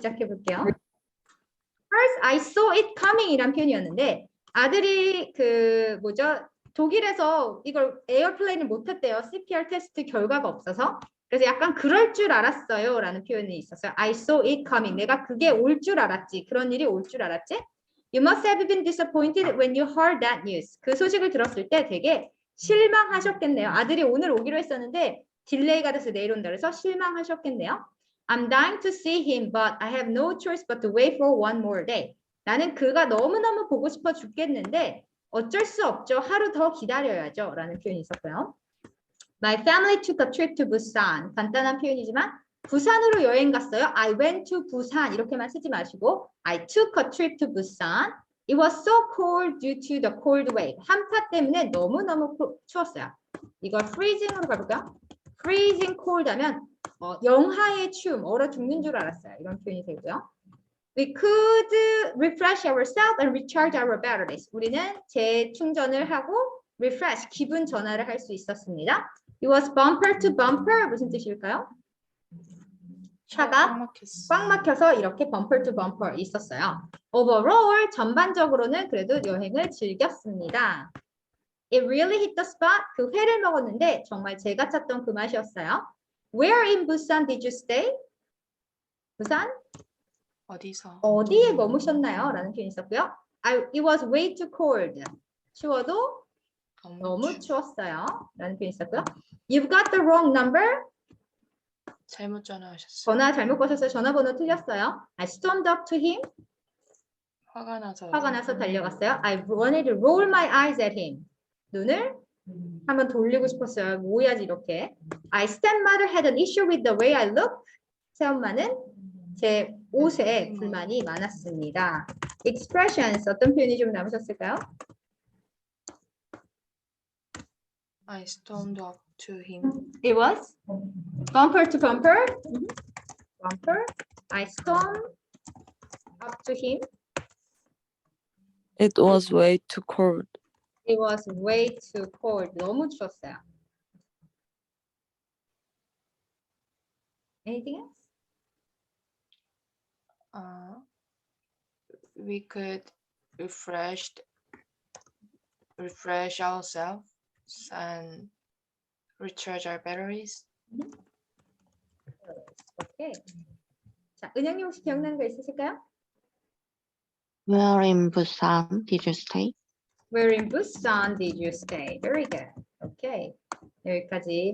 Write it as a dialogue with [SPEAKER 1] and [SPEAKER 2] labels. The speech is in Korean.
[SPEAKER 1] 시작해 볼게요. First, I saw it coming 이란 표현이었는데 아들이 그 뭐죠? 독일에서 이걸 에어플레인을 못했대요. CPR 테스트 결과가 없어서. 그래서 약간 그럴 줄 알았어요 라는 표현이 있었어요. I saw it coming. 내가 그게 올 줄 알았지. 그런 일이 올 줄 알았지. You must have been disappointed when you heard that news. 그 소식을 들었을 때 되게 실망하셨겠네요. 아들이 오늘 오기로 했었는데 딜레이가 돼서 내일 온다 그래서 실망하셨겠네요. I'm dying to see him, but I have no choice but to wait for one more day. 나는 그가 너무너무 보고 싶어 죽겠는데 어쩔 수 없죠. 하루 더 기다려야죠. 라는 표현이 있었고요. My family took a trip to Busan. 간단한 표현이지만 부산으로 여행 갔어요. I went to Busan 이렇게만 쓰지 마시고 I took a trip to Busan. It was so cold due to the cold wave. 한파 때문에 너무너무 코- 추웠어요. 이걸 freezing으로 가볼까요? freezing cold 하면 어, 영하의 추움, 얼어 죽는 줄 알았어요. 이런 표현이 되고요. We could refresh ourselves and recharge our batteries. 우리는 재충전을 하고 refresh, 기분 전환을 할 수 있었습니다. It was bumper to bumper. 무슨 뜻일까요? 차가 꽉 막혀서 이렇게 bumper to bumper 있었어요. Overall, 전반적으로는 그래도 여행을 즐겼습니다. It really hit the spot. 그 회를 먹었는데 정말 제가 찾던 그 맛이었어요. Where in Busan did you stay? 부산
[SPEAKER 2] 어디서?
[SPEAKER 1] 어디에 머무셨나요? 라는 표현이 있었고요. I, it was way too cold. 추워도 너무
[SPEAKER 2] 추-
[SPEAKER 1] 추웠어요. 라는 표현이 있었고요. You've got the wrong number.
[SPEAKER 2] 잘못 전화하셨어요.
[SPEAKER 1] 전화 잘못 거셨어요. 전화번호 틀렸어요. I stormed up to him.
[SPEAKER 2] 화가 나서.
[SPEAKER 1] 화가 나서 달려갔어요. I wanted to roll my eyes at him. 눈을 한번 돌리고 싶었어요. 뭐야지 이렇게. I stepmother had an issue with the way I look. 새엄마는 제 옷에 불만이 많았습니다. expressions 어떤 표현이 좀 남으셨을까요?
[SPEAKER 2] I stormed up to him.
[SPEAKER 1] It was bumper to bumper. Mhm. Bumper. I stormed up to him.
[SPEAKER 3] It was way too cold.
[SPEAKER 1] It was way too cold. 너무 추웠어요. Anything else?
[SPEAKER 2] Uh, we could refresh refresh ourselves and recharge our batteries.
[SPEAKER 1] 오케이. 자, 은영님 혹시 기억나는 거 있으실까요?
[SPEAKER 4] Where in Busan did you stay?
[SPEAKER 1] Where in Busan did you stay? Very good. 오케이. 여기까지